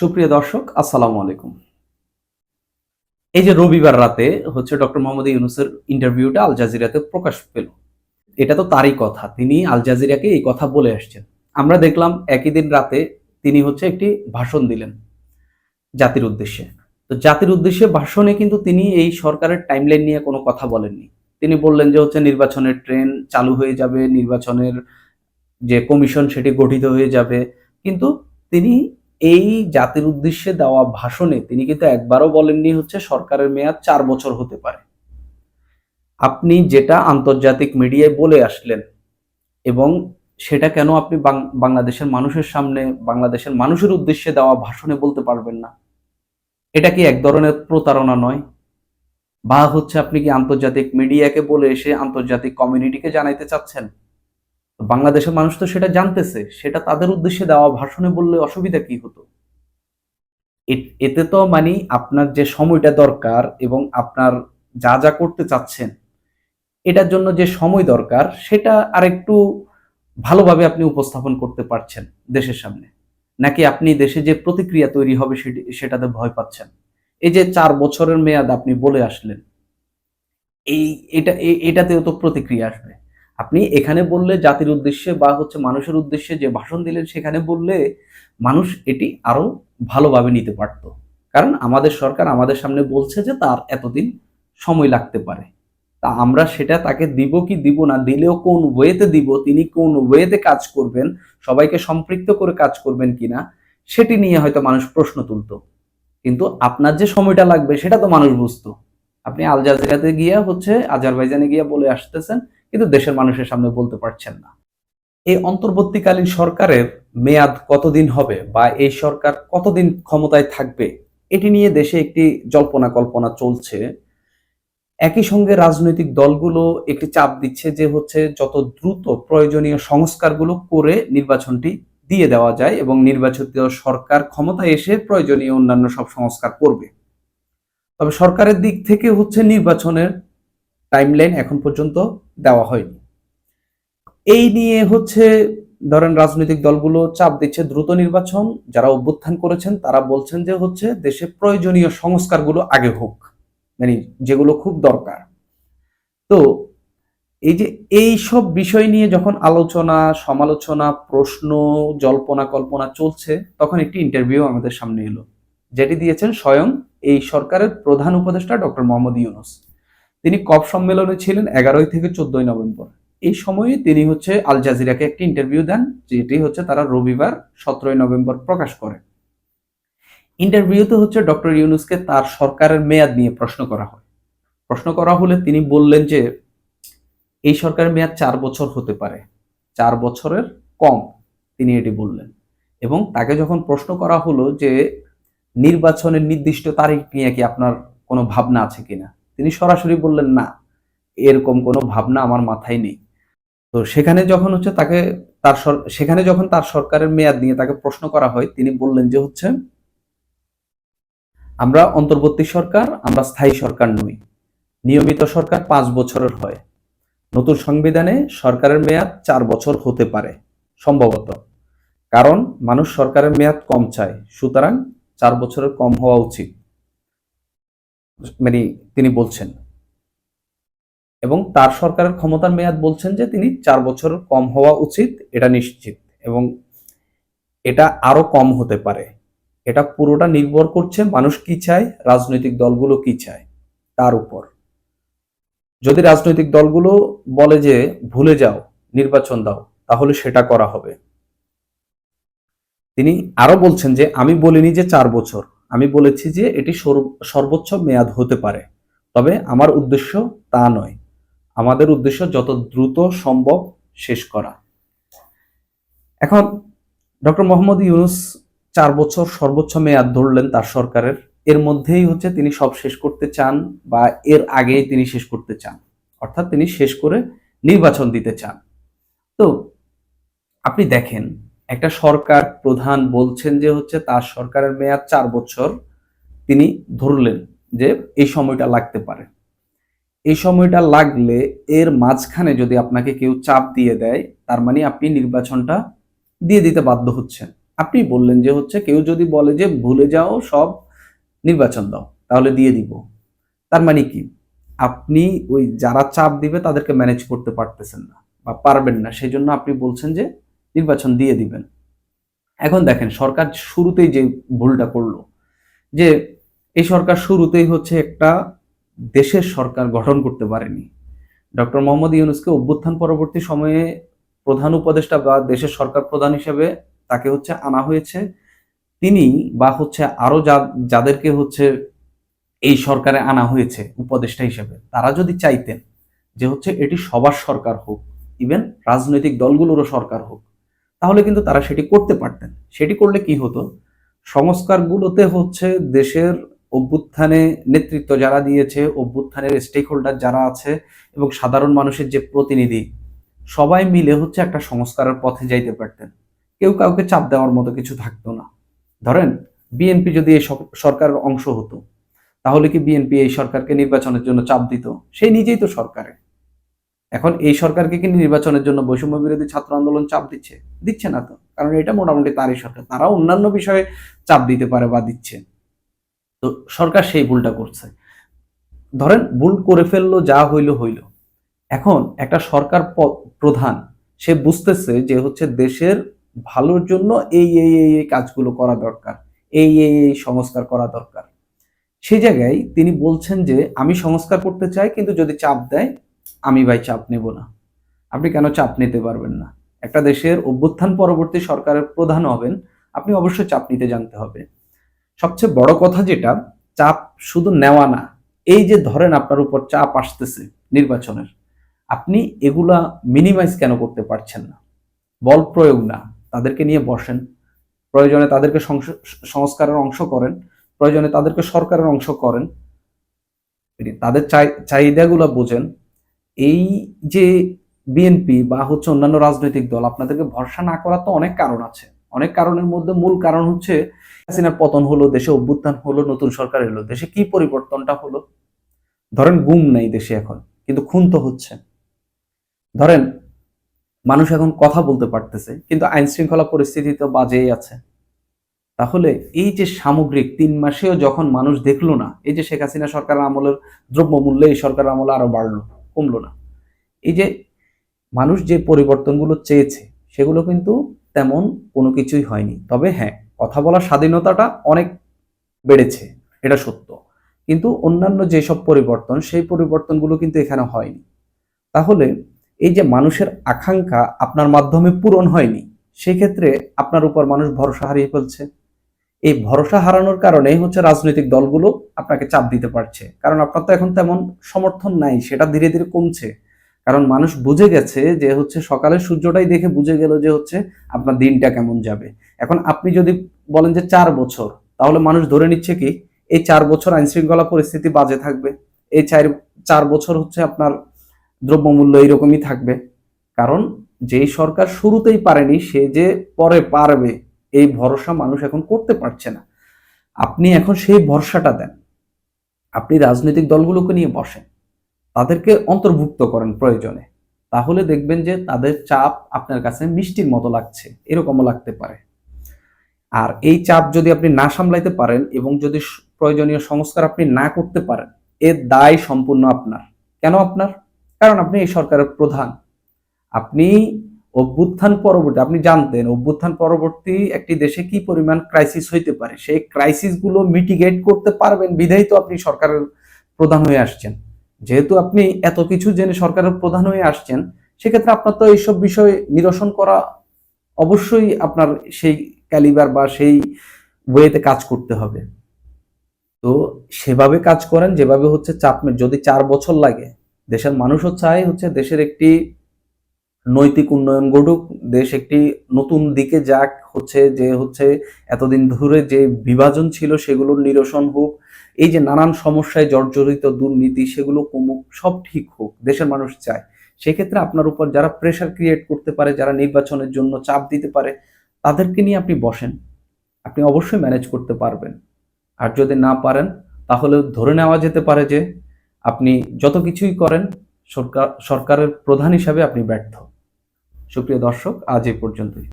সুপ্রিয় দর্শক, আসসালামু আলাইকুম। এই যে রবিবার রাতে হচ্ছে ডক্টর মোহাম্মদ ইউনুসের ইন্টারভিউটা আল জাজিরাতে প্রকাশ পেল। এটা তো তারই কথা, তিনি আল জাজিরাকে এই কথা বলে আসছেন। আমরা দেখলাম একই দিন রাতে তিনি হচ্ছে একটি ভাষণ দিলেন জাতির উদ্দেশ্যে। তো জাতির উদ্দেশ্যে ভাষণে কিন্তু তিনি এই সরকারের টাইমলাইন নিয়ে কোনো কথা বলেননি। তিনি বললেন যে হচ্ছে নির্বাচনের ট্রেন চালু হয়ে যাবে, নির্বাচনের যে কমিশন সেটি গঠিত হয়ে যাবে। কিন্তু তিনি এই জাতির উদ্দেশ্যে দেওয়া ভাষণে তিনি কিন্তু একবারও বলেননি হচ্ছে সরকারের মেয়াদ চার বছর হতে পারে। আপনি যেটা আন্তর্জাতিক মিডিয়ায় বলে আসলেন এবং সেটা কেন আপনি বাংলাদেশের মানুষের সামনে, বাংলাদেশের মানুষের উদ্দেশ্যে দেওয়া ভাষণে বলতে পারবেন না? এটা কি এক ধরনের প্রতারণা নয়? বা হচ্ছে আপনি কি আন্তর্জাতিক মিডিয়াকে বলে এসে আন্তর্জাতিক কমিউনিটিকে জানাইতে চাচ্ছেন? বাংলাদেশের মানুষ তো সেটা জানতেছে, সেটা তাদের উদ্দেশ্যে দেওয়া ভাষণে বললে অসুবিধা কি হতো? এতে তো মানে আপনার যে সময়টা দরকার এবং আপনার যা যা করতে চাচ্ছেন, এটার জন্য যে সময় দরকার, সেটা আরেকটু ভালোভাবে আপনি উপস্থাপন করতে পারছেন দেশের সামনে। নাকি আপনি দেশে যে প্রতিক্রিয়া তৈরি হবে সেটি, সেটাতে ভয় পাচ্ছেন? এই যে চার বছরের মেয়াদ আপনি বলে আসলেন, এই, এটা এটাতেও তো প্রতিক্রিয়া আসবে। আপনি এখানে বললে জাতির উদ্দেশ্যে বা হচ্ছে মানুষের উদ্দেশ্যে যে ভাষণ দিলেন সেখানে বললে মানুষ এটি আরও ভালোভাবে নিতে পারত। কারণ আমাদের সরকার আমাদের সামনে বলছে যে তার এতদিন সময় লাগতে পারে। তা আমরা সেটা তাকে দিব কি দিব না, দিলেও কোন ওয়েতে দিব, তিনি কোন ওয়েতে কাজ করবেন, সবাইকে সম্পৃক্ত করে কাজ করবেন কিনা, সেটি নিয়ে হয়তো মানুষ প্রশ্ন তুলতো। কিন্তু আপনার যে সময়টা লাগবে সেটা তো মানুষ বুঝতো। আপনি আল জাজিরাতে গিয়ে হচ্ছে আজারবাইজানে গিয়ে বলে আসতেছেন কিন্তু দেশের মানুষের সামনে বলতে পারছেন না। এই অন্তর্বর্তীকালীন সরকারের মেয়াদ কতদিন হবে বা এই সরকার কতদিন ক্ষমতায় থাকবে, এটি নিয়ে দেশে একটি জল্পনা কল্পনা চলছে। একই সঙ্গে রাজনৈতিক দলগুলো একটি চাপ দিচ্ছে যে হচ্ছে যত দ্রুত প্রয়োজনীয় সংস্কারগুলো করে নির্বাচনটি দিয়ে দেওয়া যায় এবং নির্বাচিত সরকার ক্ষমতায় এসে প্রয়োজনীয় অন্যান্য সব সংস্কার করবে। তবে সরকারের দিক থেকে হচ্ছে নির্বাচনের টাইমলাইন এখন পর্যন্ত দেওয়া হয়নি। এই নিয়ে হচ্ছে ধরেন রাজনৈতিক দলগুলো চাপ দিচ্ছে দ্রুত নির্বাচন, যারা অভ্যুত্থান করেছেন তারা বলছেন যে হচ্ছে দেশে প্রয়োজনীয় সংস্কারগুলো আগে হোক মানে যেগুলো খুব দরকার। তো এই যে এই সব বিষয় নিয়ে যখন আলোচনা, সমালোচনা, প্রশ্ন, জল্পনা কল্পনা চলছে, তখন একটি ইন্টারভিউ আমাদের সামনে এলো, যেটি দিয়েছেন স্বয়ং এই সরকারের প্রধান উপদেষ্টা ডক্টর মোহাম্মদ ইউনুস। তিনি কপ সম্মেলনে ছিলেন এগারোই থেকে চোদ্দই নভেম্বর। এই সময়ে তিনি হচ্ছে আল জাজিরাকে একটি ইন্টারভিউ দেন, যেটি হচ্ছে তারা রবিবার সতেরোই নভেম্বর প্রকাশ করে। ইন্টারভিউতে হচ্ছে ডক্টর ইউনুসকে তার সরকারের মেয়াদ নিয়ে প্রশ্ন করা হয়। প্রশ্ন করা হলে তিনি বললেন যে, এই সরকারের মেয়াদ চার বছর হতে পারে, চার বছরের কম, তিনি এটি বললেন। এবং তাকে যখন প্রশ্ন করা হলো যে, নির্বাচনের নির্দিষ্ট তারিখ নিয়ে কি আপনার কোনো ভাবনা আছে কিনা তিনি সরাসরি বললেন, না, এরকম কোনো ভাবনা আমার মাথায় নেই। তো সেখানে যখন হচ্ছে তাকে তার সেখানে যখন তার সরকারের মেয়াদ নিয়ে তাকে প্রশ্ন করা হয়, তিনি বললেন যে হচ্ছে, আমরা অন্তর্বর্তী সরকার, আমরা স্থায়ী সরকার নই। নিয়মিত সরকার পাঁচ বছরের হয়। নতুন সংবিধানে সরকারের মেয়াদ চার বছর হতে পারে, সম্ভবত। কারণ মানুষ সরকারের মেয়াদ কম চায়, সুতরাং চার বছরের কম হওয়া উচিত। মানে তিনি বলছেন। এবং তার সরকারের ক্ষমতার মেয়াদ বলছেন যে তিনি চার বছর কম হওয়া উচিত, এটা নিশ্চিত। এবং এটা আরও কম হতে পারে। এটা পুরোটা নির্ভর করছে মানুষ কি চায়, রাজনৈতিক দলগুলো কি চায়, তার উপর। যদি রাজনৈতিক দলগুলো বলে যে, ভুলে যাও, নির্বাচন দাও, তাহলে সেটা করা হবে। তিনি আরও বলছেন যে, আমি বলিনি যে চার বছর আমি বলেছি যে এটি সর্ব- সর্বোচ্চ মেয়াদ হতে পারে। তবে আমার উদ্দেশ্য তা নয়। আমাদের উদ্দেশ্য যত দ্রুত সম্ভব শেষ করা। এখন ডক্টর মোহাম্মদ ইউনুস চার বছর সর্বোচ্চ মেয়াদ ধরলেন তার সরকারের। এর মধ্যেই হচ্ছে তিনি সব শেষ করতে চান বা এর আগেই তিনি শেষ করতে চান। অর্থাৎ তিনি শেষ করে নির্বাচন দিতে চান। তো আপনি দেখেন একটা সরকার প্রধান বলছেন যে হচ্ছে তার সরকারের মেয়াদ চার বছর। তিনি ধরলেন যে এই সময়টা লাগতে পারে। এই সময়টা লাগলে এর মাঝখানে যদি আপনাকে কেউ চাপ দিয়ে দেয়, তার মানে আপনি নির্বাচনটা দিয়ে দিতে বাধ্য হচ্ছেন। আপনি বললেন যে হচ্ছে কেউ যদি বলে যে ভুলে যাও সব, নির্বাচন দাও, তাহলে দিয়ে দিব। তার মানে কি? আপনি ওই যারা চাপ দিবে তাদেরকে ম্যানেজ করতে পারতেছেন না বা পারবেন না। সেই জন্য আপনি বলছেন যে নির্বাচন দিয়ে দিবেন। এখন দেখেন, সরকার শুরুতেই যে ভুলটা করল, যে এই সরকার শুরুতেই হচ্ছে একটা দেশের সরকার গঠন করতে পারেনি। ডক্টর মোহাম্মদ ইউনুসকে অভ্যুত্থান পরবর্তী সময়ে প্রধান উপদেষ্টা বা দেশের সরকার প্রধান হিসেবে তাকে হচ্ছে আনা হয়েছে। তিনি বা হচ্ছে আরও যাদেরকে হচ্ছে এই সরকারে আনা হয়েছে উপদেষ্টা হিসেবে, তারা যদি চাইতেন যে হচ্ছে এটি সবার সরকার হোক ইভেন রাজনৈতিক দলগুলোরও সরকার হোক তাহলে কিন্তু তারা সেটি করতে পারতেন। সেটি করলে কি হতো? সংস্কারগুলোতে হচ্ছে দেশের অভ্যুত্থানে নেতৃত্ব যারা দিয়েছে, অভ্যুত্থানের স্টেক হোল্ডার যারা আছে এবং সাধারণ মানুষের যে প্রতিনিধি, সবাই মিলে হচ্ছে একটা সংস্কারের পথে যাইতে পারতেন। কেউ কাউকে চাপ দেওয়ার মতো কিছু থাকতো না। ধরেন বিএনপি যদি এই সরকারের অংশ হতো, তাহলে কি বিএনপি এই সরকারকে নির্বাচনের জন্য চাপ দিত? সেই নিজেই তো সরকারে এখন এই সরকারকে কি নির্বাচনের জন্য বৈষম্য বিরোধী ছাত্র আন্দোলন চাপ দিচ্ছে? দিচ্ছে না তো। কারণ এটা মোটামুটি তারই সরকার। তারা অন্যান্য বিষয়ে চাপ দিতে পারে বা দিচ্ছে। তো সরকার সেই ভুলটা করছে। ধরেন ভুল করে ফেলল, যা হইল হইল। এখন একটা সরকার প্রধান, সে বুঝতেছে যে হচ্ছে দেশের ভালোর জন্য এই এই এই কাজগুলো করা দরকার। এই এই এই সংস্কার করা দরকার। সেই জায়গায় তিনি বলছেন যে, আমি সংস্কার করতে চাই, কিন্তু যদি চাপ দেয় আমি ভাই চাপ নেব না। আপনি কেন চাপ নিতে পারবেন না? একটা দেশের অভ্যুত্থান পরবর্তী সরকারের প্রধান হবেন, আপনি অবশ্যই চাপ নিতে জানতে হবে। সবচেয়ে বড় কথা যেটা, চাপ শুধু নেওয়া না, এই যে ধরেন আপনার উপর চাপ আসতেছে নির্বাচনের, আপনি এগুলা মিনিমাইজ কেন করতে পারছেন না? বল প্রয়োগ না, তাদেরকে নিয়ে বসেন। প্রয়োজনে তাদেরকে সংস্কারের অংশ করেন, প্রয়োজনে তাদেরকে সরকারের অংশ করেন। তাদের চাহিদাগুলো বোঝেন এই যে বিএনপি বা হচ্ছে অন্যান্য রাজনৈতিক দল, আপনাদেরকে ভরসা না করার তো অনেক কারণ আছে। অনেক কারণের মধ্যে মূল কারণ হচ্ছে হাসিনার পতন হলো, দেশে অভ্যুত্থান হলো, নতুন সরকার এলো। দেশে কি পরিবর্তনটা হলো? ধরেন গুম নাই দেশে এখন, কিন্তু খুন তো হচ্ছে। ধরেন মানুষ এখন কথা বলতে পারতেছে, কিন্তু আইন শৃঙ্খলা পরিস্থিতি তো বাজেই আছে। তাহলে এই যে সামগ্রিক তিন মাসেও যখন মানুষ দেখল না, এই যে শেখ হাসিনা সরকার আমলের দ্রব্যমূল্য এই সরকার আমলে আরও বাড়লো কমলো না। এই যে মানুষ যে পরিবর্তনগুলো চেয়েছে, সেগুলো কিন্তু তেমন কোনো কিছুই হয়নি। তবে হ্যাঁ কথা বলার স্বাধীনতাটা অনেক বেড়েছে, এটা সত্য। কিন্তু অন্যান্য যেসব পরিবর্তন, সেই পরিবর্তনগুলো কিন্তু এখানে হয়নি। তাহলে এই যে মানুষের আকাঙ্ক্ষা আপনার মাধ্যমে পূরণ হয়নি, সেক্ষেত্রে আপনার উপর মানুষ ভরসা হারিয়ে ফেলছে। এই ভরসা হারানোর কারণে হচ্ছে রাজনৈতিক দলগুলো আপনাকে চাপ দিতে পারছে। কারণ আপনার তো এখন তেমন সমর্থন নাই, সেটা ধীরে ধীরে কমছে। কারণ মানুষ বুঝে গেছে যে হচ্ছে সকালের সূর্যটাই দেখে বুঝে গেল যে হচ্ছে আপনার দিনটা কেমন যাবে। এখন আপনি যদি বলেন যে চার বছর, তাহলে মানুষ ধরে নিচ্ছে কি, এই চার বছর আইন শৃঙ্খলা পরিস্থিতি বাজে থাকবে। এই চার চার বছর হচ্ছে আপনার দ্রব্যমূল্য এইরকমই থাকবে। কারণ যেই সরকার শুরুতেই পারেনি, সে যে পরে পারবে এই ভরসা মানুষ এখন করতে পারছে না। আপনি এখন সেই ভরসাটা দেন। আপনি রাজনৈতিক দলগুলোকে নিয়ে বসেন। তাদেরকে অন্তর্ভুক্ত করেন প্রয়োজনে। তাহলে দেখবেন যে তাদের চাপ আপনার কাছে মিষ্টির মতো লাগছে, এরকমও লাগতে পারে। আর এই চাপ যদি আপনি না সামলাইতে পারেন এবং যদি প্রয়োজনীয় সংস্কার আপনি না করতে পারেন, এর দায় সম্পূর্ণ আপনার। কেন আপনার? কারণ আপনি এই সরকারের প্রধান। আপনি অভ্যুত্থান পরবর্তী, আপনি জানতেন অভ্যুত্থান পরবর্তী একটি দেশে কি পরিমাণ ক্রাইসিস হইতে পারে? সেই ক্রাইসিসগুলো মিটিগেট করতে পারবেন বিধাই তো আপনি সরকারের প্রধান হয়ে আসছেন। যেহেতু আপনি এত কিছু জেনে সরকারের প্রধান হয়ে আসছেন, সেক্ষেত্রে আপনার তো এইসব বিষয় নিরসন করা অবশ্যই আপনার সেই ক্যালিবার বা সেই ওয়েতে কাজ করতে হবে। তো সেভাবে কাজ করেন, যেভাবে হচ্ছে চাপ যদি চার বছর লাগে, দেশের মানুষও চায় হচ্ছে দেশের একটি নৈতিক উন্নয়ন ঘটুক, দেশ একটি নতুন দিকে যাক, হচ্ছে যে হচ্ছে এতদিন ধরে যে বিভাজন ছিল সেগুলোর নিরসন হোক, এই যে নানান সমস্যায় জর্জরিত দুর্নীতি সেগুলো কমুক, সব ঠিক হোক, দেশের মানুষ চায়। সেক্ষেত্রে আপনার উপর যারা প্রেশার ক্রিয়েট করতে পারে, যারা নির্বাচনের জন্য চাপ দিতে পারে, তাদেরকে নিয়ে আপনি বসেন। আপনি অবশ্যই ম্যানেজ করতে পারবেন। আর যদি না পারেন তাহলে ধরে নেওয়া যেতে পারে যে আপনি যত কিছুই করেন, সরকার, সরকারের প্রধান হিসাবে আপনি ব্যর্থ। সুপ্রিয় দর্শক আজ এ পর্যন্তই।